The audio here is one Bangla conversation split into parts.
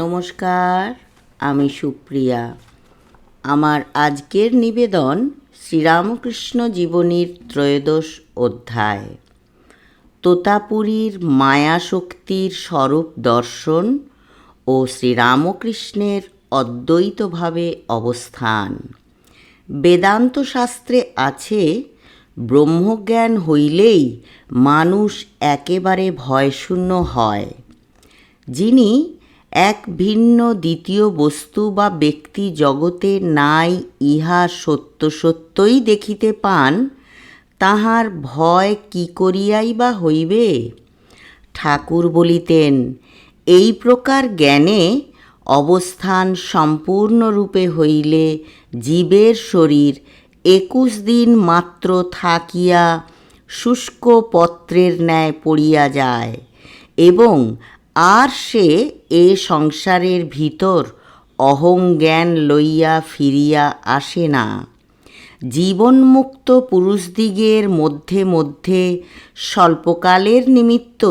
নমস্কার, আমি সুপ্রিয়া। আমার আজকের নিবেদন শ্রীরামকৃষ্ণ জীবনীর ত্রয়োদশ অধ্যায়। তোতাপুরীর মায়াশক্তির স্বরূপ দর্শন ও শ্রীরামকৃষ্ণের অদ্বৈতভাবে অবস্থান। বেদান্ত শাস্ত্রে আছে, ব্রহ্মজ্ঞান হইলেই মানুষ একেবারে ভয়শূন্য হয়। যিনি এক ভিন্ন দ্বিতীয় বস্তু বা ব্যক্তি জগতে নাই, ইহা সত্য সত্যই দেখিতে পান, তাহার ভয় কি করিয়াই বা হইবে? ঠাকুর বলিতেন, এই প্রকার জ্ঞানে অবস্থান সম্পূর্ণরূপে হইলে জীবের শরীর একুশ দিন মাত্র থাকিয়া শুষ্ক পত্রের ন্যায় পড়িয়া যায় এবং আর সে এ সংসারের ভিতর অহংজ্ঞান লইয়া ফিরিয়া আসে না। জীবনমুক্ত পুরুষদিগের মধ্যে মধ্যে স্বল্পকালের নিমিত্ত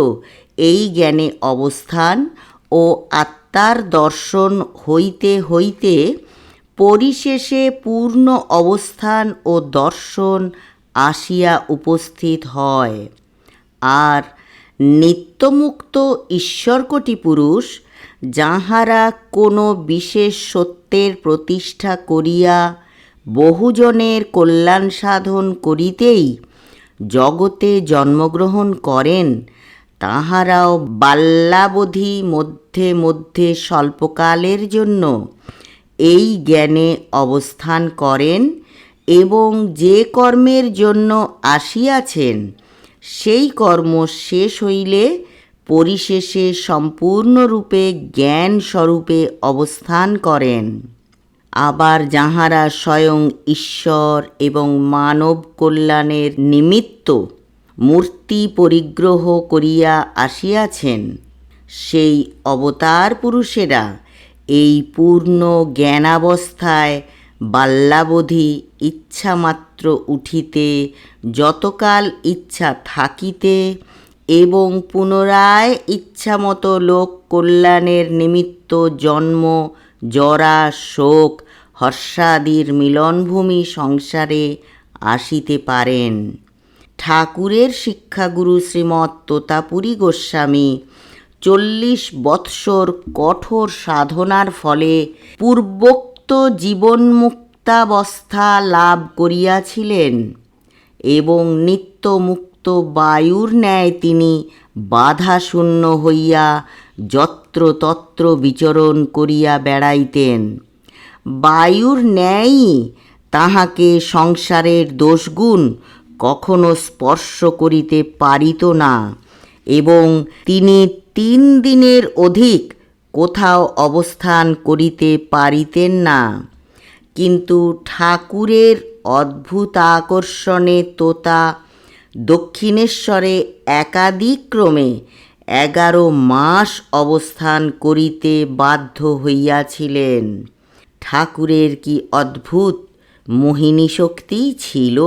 এই জ্ঞানে অবস্থান ও আত্মার দর্শন হইতে হইতে পরিশেষে পূর্ণ অবস্থান ও দর্শন আসিয়া উপস্থিত হয়। আর নিত্যমুক্ত ঈশ্বরকটি পুরুষ, যাহারা কোনো বিশেষ সত্যের প্রতিষ্ঠা করিয়া বহুজনের কল্যাণ সাধন করিতেই জগতে জন্মগ্রহণ করেন, তাহারাও বাল্যাবধি মধ্যে মধ্যে স্বল্পকালের জন্য এই জ্ঞানে অবস্থান করেন এবং যে কর্মের জন্য আসিয়াছেন সেই কর্ম শেষ হইলে পরিশেষে সম্পূর্ণরূপে জ্ঞান স্বরূপে অবস্থান করেন। আবার যাহারা স্বয়ং ঈশ্বর এবং মানব কল্যাণের নিমিত্ত মূর্তি পরিগ্রহ করিয়া আসিয়াছেন, সেই অবতার পুরুষেরা এই পূর্ণ জ্ঞানাবস্থায় বাল্যাবধি ইচ্ছামাত্র উঠিতে, যতকাল ইচ্ছা থাকিতে এবং পুনরায় ইচ্ছামতো লোক কল্যাণের নিমিত্ত জন্ম, জরা, শোক, হর্ষাদির মিলনভূমি সংসারে আসিতে পারেন। ঠাকুরের শিক্ষাগুরু শ্রীমৎ তোতাপুরী গোস্বামী চল্লিশ বৎসর কঠোর সাধনার ফলে পূর্বোক্ত জীবনমুক্তাবস্থা লাভ করিয়াছিলেন এবং নিত্যমুক্ত বায়ুর ন্যায় তিনি বাধাশূন্য হইয়া যত্রতত্র বিচরণ করিয়া বেড়াইতেন। বায়ুর ন্যায়ই তাহাকে সংসারের দোষগুণ কখনো স্পর্শ করিতে পারিত না এবং তিনি তিন দিনের অধিক কোথাও অবস্থান করিতে পারিতেন না। কিন্তু ঠাকুরের অদ্ভুত আকর্ষণে তোতা দক্ষিণেশ্বরে একাদিক্রমে এগারো মাস অবস্থান করিতে বাধ্য হইয়াছিলেন। ঠাকুরের কি অদ্ভুত মোহিনী শক্তি ছিল?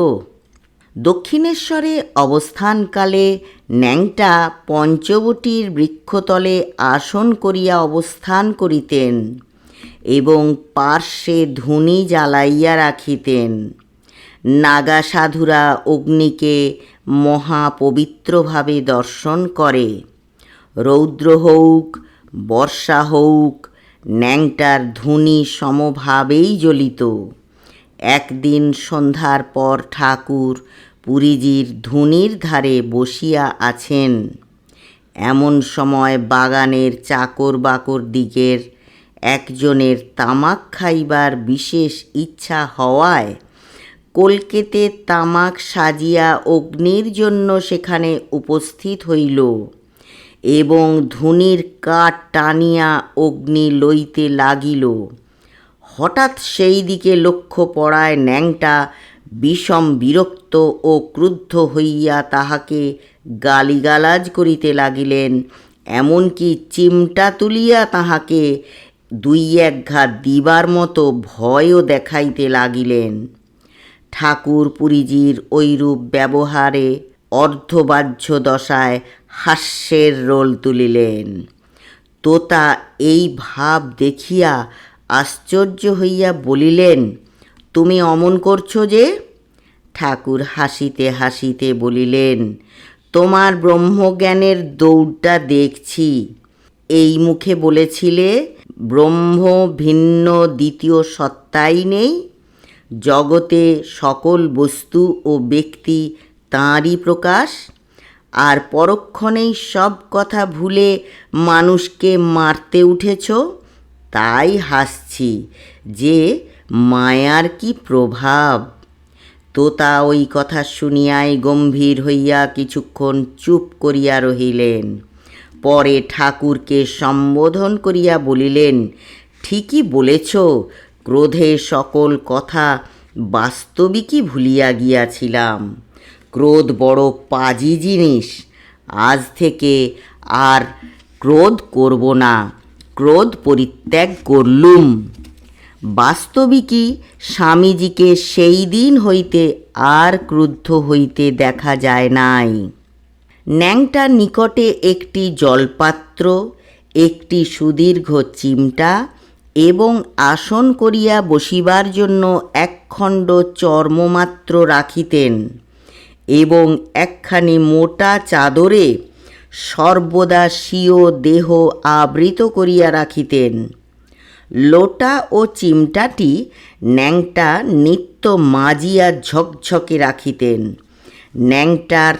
দক্ষিণেশ্বরে অবস্থানকালে ন্যাংটা পঞ্চবটির বৃক্ষতলে আসন করিয়া অবস্থান করিতেন। এবং পার্শ্বে ধুনি জ্বালাইয়া রাখিতেন। নাগা সাধুরা অগ্নিকে মহাপবিত্রভাবে দর্শন করে। রৌদ্র হউক, বর্ষা হউক, ন্যাংটার ধুনি সমভাবেই জ্বলিত। একদিন সন্ধ্যার পর ঠাকুর পুরীজির ধুনির ধারে বসিয়া আছেন। এমন সময় বাগানের চাকর বাকর দিকের একজনের তামাক খাইবার বিশেষ ইচ্ছা হওয়ায় কলকেতে তামাক সাজিয়া অগ্নির জন্য সেখানে উপস্থিত হইল এবং ধুনির কাঠ টানিয়া অগ্নি লইতে লাগিল। হঠাৎ সেই দিকে লক্ষ্য পড়ায় ন্যাংটা বিষম বিরক্ত ও ক্রুদ্ধ হইয়া তাহাকে গালিগালাজ করিতে লাগিলেন, এমনকি চিমটা তুলিয়া তাহাকে দুই এক ঘা দিবার মতো ভয়ও দেখাইতে লাগিলেন। ঠাকুর পুরীজির ঐরূপ ব্যবহারে অর্ধবাহ্য দশায় হাস্যের রোল তুলিলেন। তোতা এই ভাব দেখিয়া আশ্চর্য হইয়া বলিলেন, তুমি অমন করছ যে? ঠাকুর হাসিতে হাসিতে বলিলেন, তোমার ব্রহ্মজ্ঞানের দৌড়টা দেখছি। এই মুখে বলেছিলে ব্রহ্ম ভিন্ন দ্বিতীয় সত্তাই নেই। জগতে সকল বস্তু ও ব্যক্তি তাঁরই প্রকাশ। আর পরক্ষণেই সব কথা ভুলে মানুষকে মারতে উঠেছ, তাই হাসছি যে মায়ার কি প্রভাব। তোতা ওই কথা শুনিয়াই গম্ভীর হইয়া কিছুক্ষণ চুপ করিয়া রহিলেন। পরে ঠাকুরকে সম্বোধন করিয়া বলিলেন, ঠিকই বলেছ, ক্রোধে সকল কথা বাস্তবিকই ভুলিয়া গিয়াছিলাম। ক্রোধ বড় পাজি জিনিস, আজ থেকে আর ক্রোধ করব না, ক্রোধ পরিত্যাগ করলুম। বাস্তবিকই স্বামীজিকে সেই দিন হইতে আর ক্রুদ্ধ হইতে দেখা যায় নাই। ন্যাংটার নিকটে একটি জলপাত্র, একটি সুদীর্ঘ চিমটা এবং আসন করিয়া বসিবার জন্য একখণ্ড চর্মমাত্র রাখিতেন এবং একখানি মোটা চাদরে সর্বদা স্বীয় দেহ আবৃত করিয়া রাখিতেন। লোটা ও চিমটাটি ন্যাংটা নিত্য মাজিয়া ঝকঝকে রাখিতেন। ন্যাংটার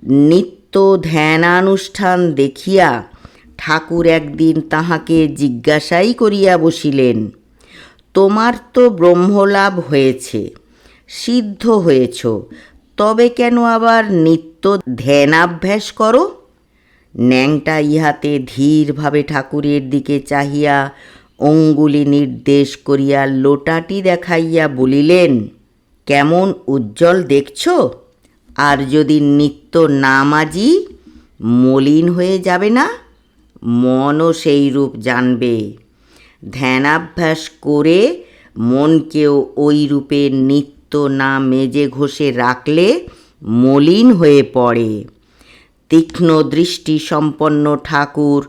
নিত্য ধ্যানানুষ্ঠান দেখিয়া ঠাকুর একদিন তাহাকে জিজ্ঞাসাই করিয়া বসিলেন, তোমার তো ব্রহ্মলাভ হয়েছে, সিদ্ধ হয়েছ, তবে কেন আবার নিত্য ধ্যানাভ্যাস করো? ন্যাংটা ইহাতে ধীরভাবে ঠাকুরের দিকে চাহিয়া অঙ্গুলি নির্দেশ করিয়া লোটাটি দেখাইয়া বলিলেন, কেমন উজ্জ্বল দেখছ? আর যদি নিত্য না মাজি মলিন হয়ে যাবে না? মনও সেই রূপ জানবে। ধ্যানাভ্যাস করে মনকেও ওই রূপে নিত্য না মেজে ঘষে রাখলে মলিন হয়ে পড়ে। তীক্ষ্ণ দৃষ্টি সম্পন্ন ঠাকুর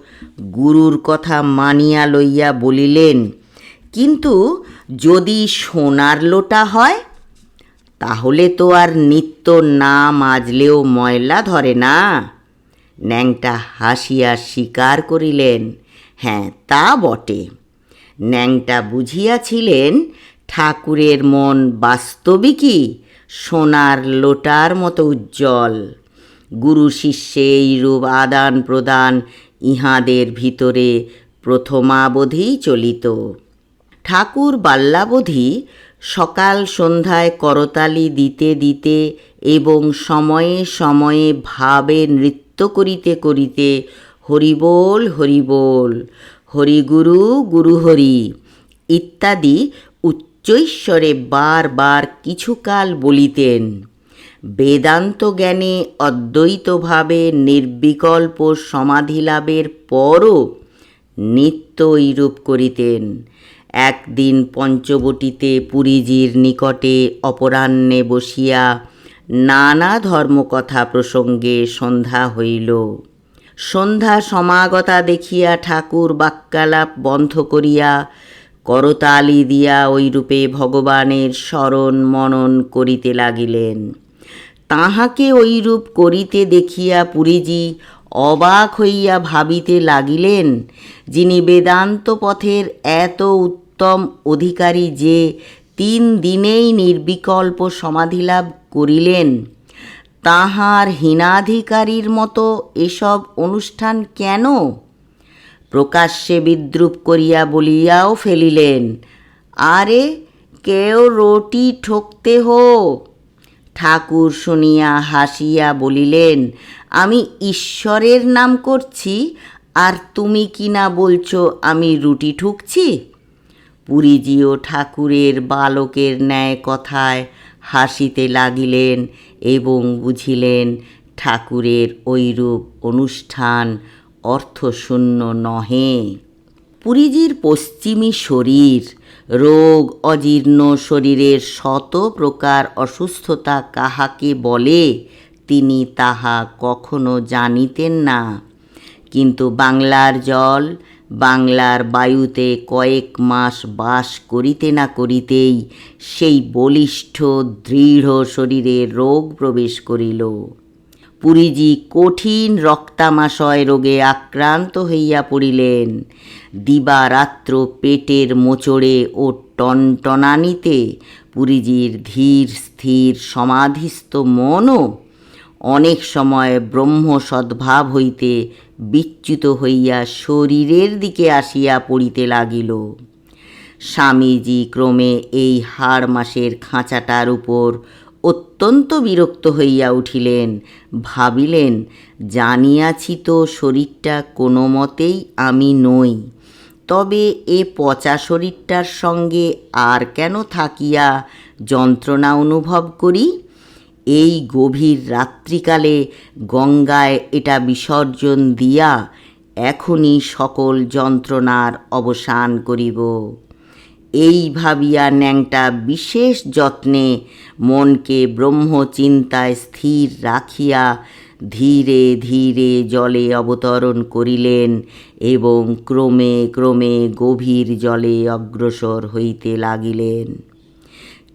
গুরুর কথা মানিয়া লইয়া বলিলেন, কিন্তু যদি সোনার লোটা হয় তাহলে তো আর নিত্য না মাজলেও ময়লা ধরে না। ন্যাংটা হাসিয়া স্বীকার করিলেন হ্যাঁ তা বটে। ন্যাংটা বুঝিয়াছিলেন, ঠাকুরের মন বাস্তবিকই সোনার লোটার মতো উজ্জ্বল। গুরু শিষ্যে এইরূপ আদান প্রদান ইহাদের ভিতরে প্রথমাবধি চলিত। ঠাকুর বাল্যাবধি সকাল সন্ধ্যায় করতালি দিতে দিতে এবং সময়ে সময়ে ভাবে নৃত্য করিতে করিতে হরিবোল হরিবোল, হরিগুরু গুরু হরি ইত্যাদি উচ্চৈশ্বরে বারবার কিছুকাল বলিতেন। বেদান্ত জ্ঞানে অদ্বৈতভাবে নির্বিকল্প সমাধিলাভের পরও নিত্য এইরূপ করিতেন। একদিন পঞ্চবটিতে পুরীজির নিকটে অপরাহ্নে বসিয়া নানা ধর্মকথা প্রসঙ্গে সন্ধ্যা হইল। সন্ধ্যা সমাগতা দেখিয়া ঠাকুর বাক্যালাপ বন্ধ করিয়া করতালি দিয়া ওইরূপে ভগবানের স্মরণ মনন করিতে লাগিলেন। তাহাকে ওইরূপ করিতে দেখিয়া পুরীজি অবাক হইয়া ভাবিতে লাগিলেন, যিনি বেদান্ত পথের এত উত্তম অধিকারী যে তিন দিনেই নির্বিকল্প সমাধিলাভ করিলেন, তাহার হীনাধিকারীর মতো এসব অনুষ্ঠান কেন? প্রকাশ্যে বিদ্রুপ করিয়া বলিয়াও ফেলিলেন, আরে, কেউ রুটি ঠকতে হো। ঠাকুর শুনিয়া হাসিয়া বলিলেন, আমি ঈশ্বরের নাম করছি, আর তুমি কি না বলছো আমি রুটি ঠুকছি? পুরীজিও ঠাকুরের বালকের ন্যায় কথায় হাসিতে লাগিলেন এবং বুঝিলেন ঠাকুরের ঐরূপ অনুষ্ঠান অর্থশূন্য নহে। পুরীজির পশ্চিমী শরীর, রোগ অজীর্ণ শরীরের শত প্রকার অসুস্থতা কাহাকে বলে, তিনি তাহা কখনো জানিতেন না। কিন্তু বাংলার জল বাংলার বায়ুতে কয়েক মাস বাস করিতে না করিতেই সেই বলিষ্ঠ, দৃঢ় শরীরে রোগ প্রবেশ করিল। পুরীজি কঠিন রক্তামাশয় রোগে আক্রান্ত হইয়া পড়িলেন। দিবারাত্র পেটের মোচড়ে ও টনটনানিতে পুরীজির ধীর, স্থির, সমাধিস্থ মনও অনেক সময় ব্রহ্ম সদ্ভাব হইতে বিচ্যুত হইয়া শরীরের দিকে আসিয়া পড়িতে লাগিল। স্বামীজি ক্রমে এই হাড় মাসের খাঁচাটার উপর অত্যন্ত বিরক্ত হইয়া উঠিলেন। ভাবিলেন, জানিয়াছি তো শরীরটা কোনো মতেই আমি নই। তবে এ পচা শরীরটার সঙ্গে আর কেন থাকিয়া যন্ত্রণা অনুভব করি? এই গভীর রাত্রিকালে গঙ্গায় এটা বিসর্জন দিয়া এখনই সকল যন্ত্রণার অবসান করিব। এই ভাবিয়া ন্যাংটা বিশেষ যত্নে মনকে ব্রহ্মচিন্তায় স্থির রাখিয়া ধীরে ধীরে জলে অবতরণ করিলেন এবং ক্রমে ক্রমে গভীর জলে অগ্রসর হইতে লাগিলেন।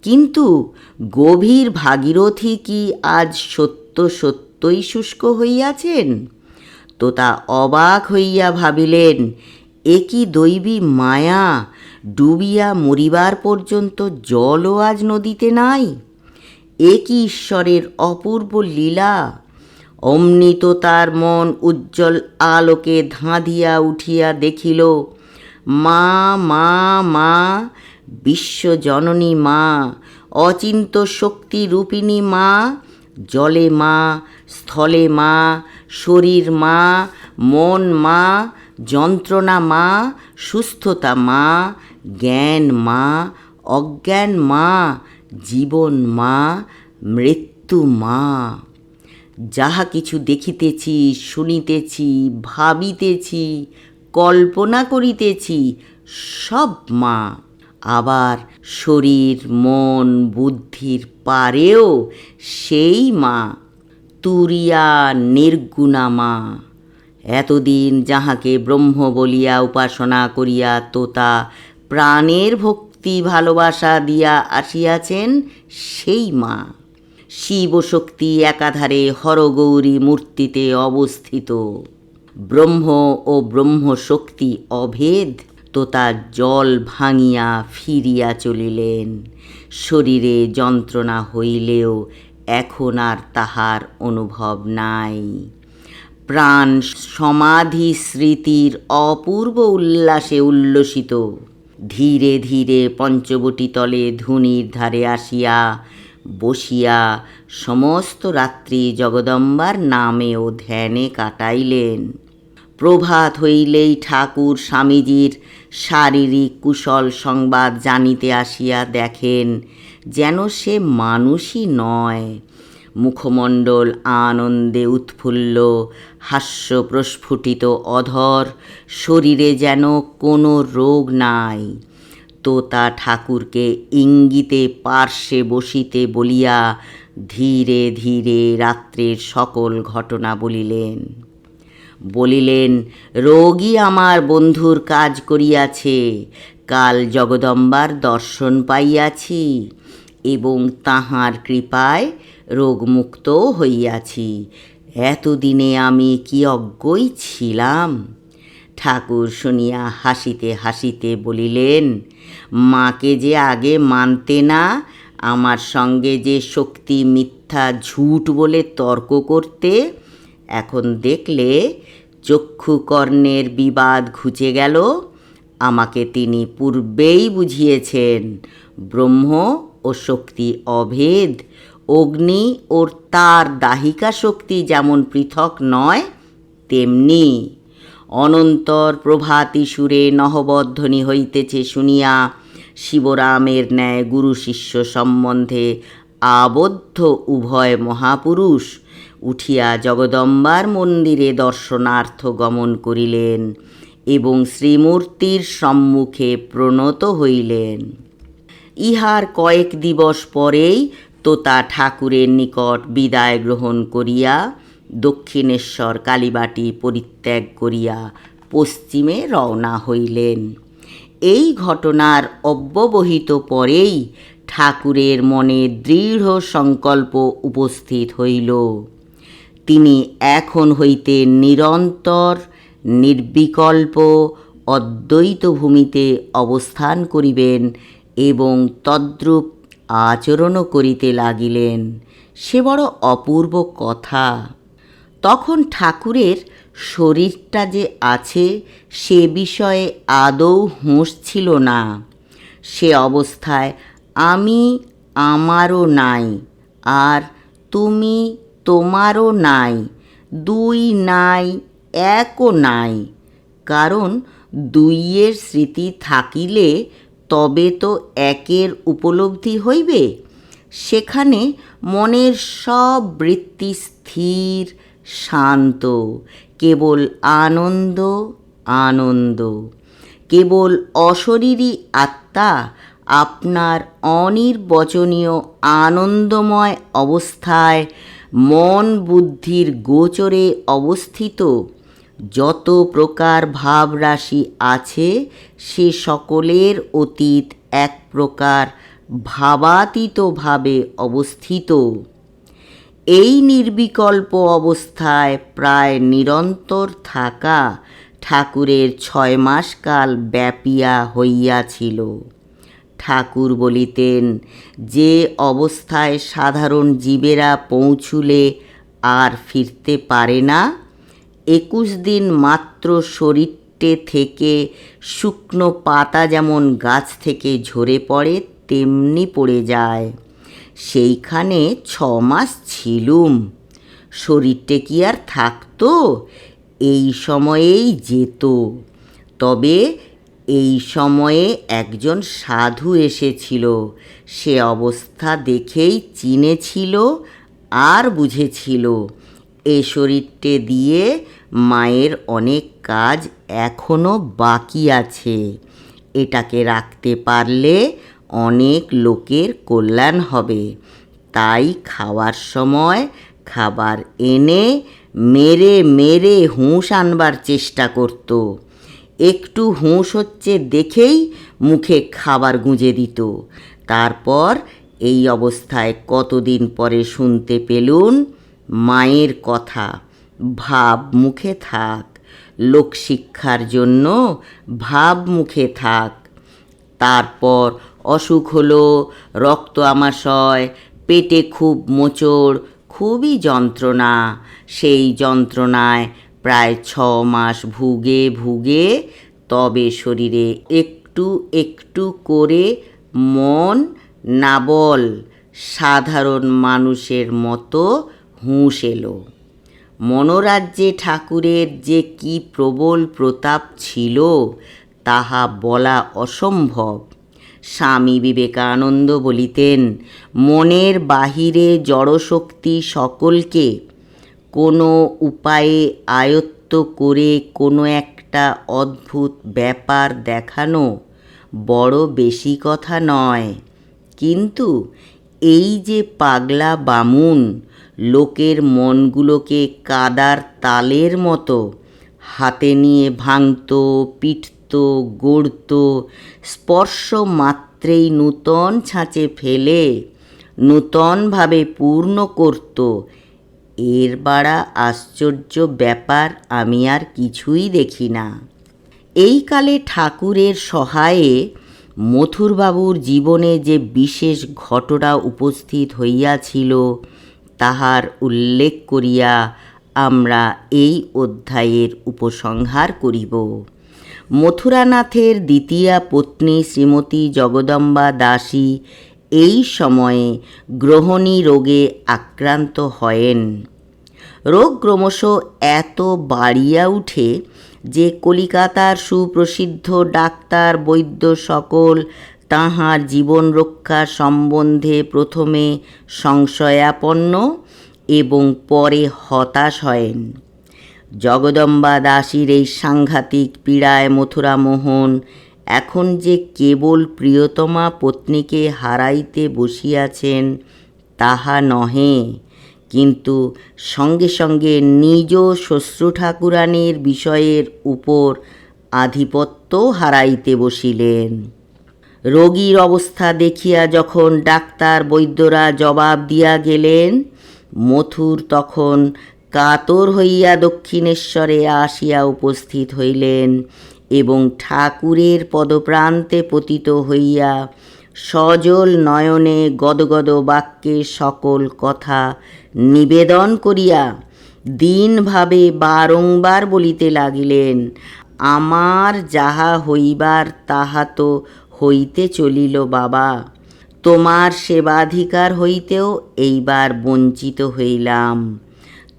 কিন্তু গভীর ভাগীরথী কি আজ সত্য সত্যই শুষ্ক হইয়াছেন? তো তা অবাক হইয়া ভাবিলেন, এ কি দৈবী মায়া ডুবিয়া মরিবার পর্যন্ত জলও আজ নদীতে নাই? এ কি ঈশ্বরের অপূর্ব লীলা? অমনি তো তার মন উজ্জ্বল আলোকে ধাঁধিয়া উঠিয়া দেখিল, মা মা মা বিশ্বজননী মা, অচিন্ত শক্তি রূপিণী মা, জলে মা, স্থলে মা, শরীর মা, মন মা, যন্ত্রণা মা, সুস্থতা মা, জ্ঞান মা, অজ্ঞান মা, জীবন মা, মৃত্যু মা। যাহা কিছু দেখিতেছি, শুনিতেছি, ভাবিতেছি, কল্পনা করিতেছি, সব মা। আবার শরীর, মন, বুদ্ধির পারেও সেই মা, তুরিয়া নির্গুণা মা। এতদিন যাহাকে ব্রহ্ম বলিয়া উপাসনা করিয়া তোতা প্রাণের ভক্তি ভালোবাসা দিয়া আসিয়াছেন সেই মা। শিব শক্তি একাধারে হরগৌরী মূর্তিতে অবস্থিত। ব্রহ্ম ও ব্রহ্ম শক্তি অভেদ তার জল ভাঙিয়া ফিরিয়া চলিলেন। শরীরে যন্ত্রণা হইলেও এখন আর তাহার অনুভব নাই। প্রাণ সমাধি স্মৃতির অপূর্ব উল্লাসে উল্লসিত। ধীরে ধীরে পঞ্চবটি তলে ধুনির ধারে আসিয়া বসিয়া সমস্ত রাত্রি জগদম্বার নামে ও ধ্যানে কাটাইলেন। প্রভাত হইলেই ঠাকুর স্বামীজির শারীরিক কুশল সংবাদ জানিতে আসিয়া দেখেন যেন সে মানুষই নয়। মুখমণ্ডল আনন্দে উৎফুল্ল, হাস্য প্রস্ফুটিত, অধর, শরীরে যেন কোনো রোগ নাই। তোতা ঠাকুরকে ইঙ্গিতে পার্শ্বে বসিতে বলিয়া ধীরে ধীরে রাত্রের সকল ঘটনা বলিলেন। বলিলেন, রোগী আমার বন্ধুর কাজ করিয়াছে, কাল জগদম্বার দর্শন পাইয়াছি এবং তাহার কৃপায় রোগমুক্ত হইয়াছি। এতদিনে আমি কি অজ্ঞই ছিলাম? ঠাকুর শুনিয়া হাসিতে হাসিতে বলিলেন, মাকে যে আগে মানতে না, আমার সঙ্গে যে শক্তি মিথ্যা ঝুট বলে তর্ক করতে, এখন দেখলে চক্ষু কর্ণের বিবাদ ঘুচে গেল। আমাকে তিনি পূর্বেই বুঝিয়েছেন। ব্রহ্ম ও শক্তি অভেদ। অগ্নি ও তার দাহিকা শক্তি যেমন পৃথক নয়, তেমনি অনন্তর প্রভাতী সুরে নহবধ্বনি হইতেছে শুনিয়া শিবরামের ন্যায় গুরু শিষ্য সম্বন্ধে আবদ্ধ উভয় মহাপুরুষ উঠিয়া জগদম্বার মন্দিরে দর্শনার্থ গমন করিলেন এবং শ্রীমূর্তির সম্মুখে প্রণত হইলেন। ইহার কয়েক দিবস পরেই তোতা ঠাকুরের নিকট বিদায় গ্রহণ করিয়া দক্ষিণেশ্বর কালীবাটি পরিত্যাগ করিয়া পশ্চিমে রওনা হইলেন। এই ঘটনার অব্যবহিত পরেই ঠাকুরের মনে দৃঢ় সংকল্প উপস্থিত হইল। তিনি এখন হইতে নিরন্তর, নির্বিকল্প, অদ্বৈত ভূমিতে অবস্থান করিবেন এবং তদ্রূপ আচরণও করিতে লাগিলেন। সে বড় অপূর্ব কথা। তখন ঠাকুরের শরীরটা যে আছে, সে বিষয়ে আদৌ হুঁশ ছিল না। সে অবস্থায়, আমি আমারও নাই, আর তুমি তোমারও নাই, দুই নাই, একও নাই। কারণ দুইয়ের স্মৃতি থাকিলে তবে তো একের উপলব্ধি হইবে। সেখানে মনের সব বৃত্তি স্থির, শান্ত, কেবল আনন্দ আনন্দ। কেবল অশরীরী আত্মা, আপনার অনির্বচনীয় আনন্দময় অবস্থায় মন বুদ্ধির গোচরে অবস্থিত। যত প্রকার ভাবরাশি আছে, সে সকলের অতীত এক প্রকার ভাবাতীতভাবে অবস্থিত। এই নির্বিকল্প অবস্থায় প্রায় নিরন্তর থাকা ঠাকুরের ছয় মাস কাল ব্যাপিয়া হইয়াছিল। ঠাকুর বলিতেন, যে অবস্থায় সাধারণ জীবেরা পৌঁছুলে আর ফিরতে পারে না, একুশ দিন মাত্র শরীরটে থেকে শুকনো পাতা যেমন গাছ থেকে ঝরে পড়ে, তেমনি পড়ে যায়। সেইখানে ছ মাস ছিলুম। শরীরটে কি আর থাকতো? এই সময়েই যেত। তবে এই সময়ে একজন সাধু এসেছিল। সে অবস্থা দেখেই চিনেছিল আর বুঝেছিল। এ শরীরটে দিয়ে মায়ের অনেক কাজ এখনও বাকি আছে। এটাকে রাখতে পারলে অনেক লোকের কল্যাণ হবে। তাই খাওয়ার সময় খাবার এনে মেরে মেরে হুঁশ আনবার চেষ্টা করত। একটু হুঁশ হচ্ছে দেখেই মুখে খাবার গুঁজে দিত। তারপর এই অবস্থায় কতদিন পরে শুনতে পেলুন? মায়ের কথা। ভাব মুখে থাক। লোকশিক্ষার জন্য ভাব মুখে থাক। তারপর অসুখ হলো, রক্ত আমাশয় পেটে খুব মোচড়, খুবই যন্ত্রণা। সেই যন্ত্রণায় প্রায় ছ মাস ভুগে ভুগে তবে শরীরে একটু একটু করে মন নাবল। সাধারণ মানুষের মতো হুঁশ এলো। মনোরাজ্যে ঠাকুরের যে কি প্রবল প্রতাপ ছিল তাহা বলা অসম্ভব। স্বামী বিবেকানন্দ বলিতেন, মনের বাহিরে জড়শক্তি সকলকে কোনো উপায়ে আয়ত্ত করে কোনো একটা অদ্ভুত ব্যাপার দেখানো বড় বেশি কথা নয়। কিন্তু এই যে পাগলা বামুন লোকের মনগুলোকে কাদার তালের মতো হাতে নিয়ে ভাঙত, পিটত, গড়ত, স্পর্শ মাত্রেই নূতন ছাঁচে ফেলে, নূতনভাবে পূর্ণ করত এর বাড়া আশ্চর্য ব্যাপার আমি আর কিছুই দেখি না। এই কালে ঠাকুরের সহায়ে মথুরবাবুর জীবনে যে বিশেষ ঘটনা উপস্থিত হইয়াছিল, তাহার উল্লেখ করিয়া আমরা এই অধ্যায়ের উপসংহার করিব। মথুরানাথের দ্বিতীয়া পত্নী শ্রীমতী জগদম্বা দাসী এই সময়ে গ্রহণী রোগে আক্রান্ত হয়েন। রোগ ক্রমশ এত বাড়িয়া উঠে যে কলিকাতার সুপ্রসিদ্ধ ডাক্তার, বৈদ্য সকল তাহার জীবন রক্ষা সম্বন্ধে প্রথমে সংশয়াপন্ন এবং পরে হতাশ হয়েন। জগদম্বা দাসীর এই সাংঘাতিক পীড়ায় মথুরা মোহন এখন যে কেবল প্রিয়তমা পত্নীকে হারাইতে বসিয়াছেন, তাহা নহে। কিন্তু সঙ্গে সঙ্গে নিজ শ্বশ্রু ঠাকুরানীর বিষয়ের উপর আধিপত্য হারাইতে বসিলেন। রোগীর অবস্থা দেখিয়া যখন ডাক্তার বৈদ্যরা জবাব দিয়া গেলেন, মথুর তখন কাতর হইয়া দক্ষিণেশ্বরে আসিয়া উপস্থিত হইলেন। এবং ঠাকুরের পদপ্রান্তে পতিত হইয়া সজল নয়নে গদগদ বাক্যে সকল কথা নিবেদন করিয়া দিনভাবে বারংবার বলিতে লাগিলেন, আমার যাহা হইবার তাহা তো হইতে চলিল বাবা। তোমার সেবাধিকার হইতেও এইবার বঞ্চিত হইলাম।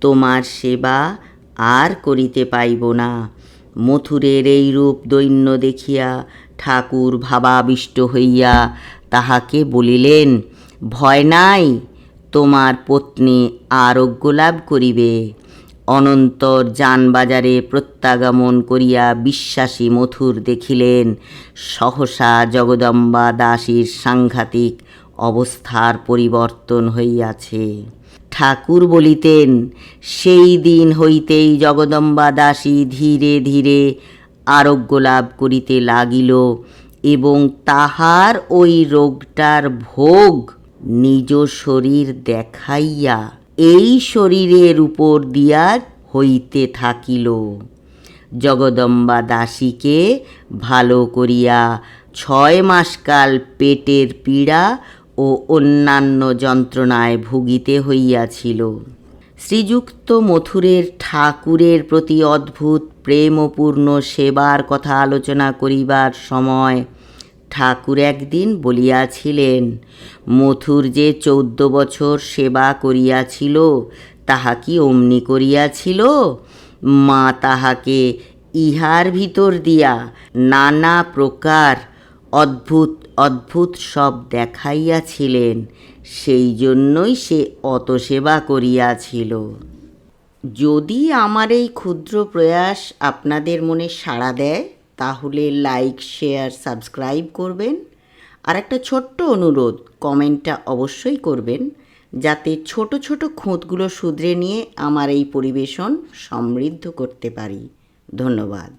তোমার সেবা আর করিতে পাইব না। মথুরের এই রূপ দৈন্য দেখিয়া ঠাকুর ভাবাবিষ্ট হইয়া তাহাকে বলিলেন, ভয় নাই, তোমার পত্নী আরোগ্য লাভ করিবে। অনন্তর যানবাজারে প্রত্যাগমন করিয়া বিশ্বাসী মথুর দেখিলেন, সহসা জগদম্বা দাসীর সাংঘাতিক অবস্থার পরিবর্তন হইয়াছে। ঠাকুর বলিতেন, সেই দিন হইতেই জগদম্বা দাসী ধীরে ধীরে আরোগ্য লাভ করিতে লাগিল এবং তাহার ওই রোগটার ভোগ নিজ শরীর দেখাইয়া এই শরীরের উপর দিয়া হইতে থাকিল। জগদম্বা দাসীকে ভালো করিয়া ছয় মাসকাল পেটের পীড়া ও অন্যান্য যন্ত্রণায় ভুগিতে হইয়াছিল। শ্রীযুক্ত মথুরের ঠাকুরের প্রতি অদ্ভুত, প্রেমপূর্ণ সেবার কথা আলোচনা করিবার সময় ঠাকুর একদিন বলিয়াছিলেন, মথুর যে চৌদ্দ বছর সেবা করিয়াছিল, তাহা কি অমনি করিয়াছিল? মা তাহাকে ইহার ভিতর দিয়া নানা প্রকার অদ্ভুত অদ্ভুত সব দেখাইয়াছিলেন সেই জন্যই সে অত সেবা করিয়াছিল। যদি আমার এই ক্ষুদ্র প্রয়াস আপনাদের মনে সাড়া দেয়, তাহলে লাইক শেয়ার সাবস্ক্রাইব করবেন। আর একটা ছোট্ট অনুরোধ, কমেন্টটা অবশ্যই করবেন, যাতে ছোট ছোট খুঁতগুলো শুধরে নিয়ে আমার এই পরিবেশন সমৃদ্ধ করতে পারি। ধন্যবাদ।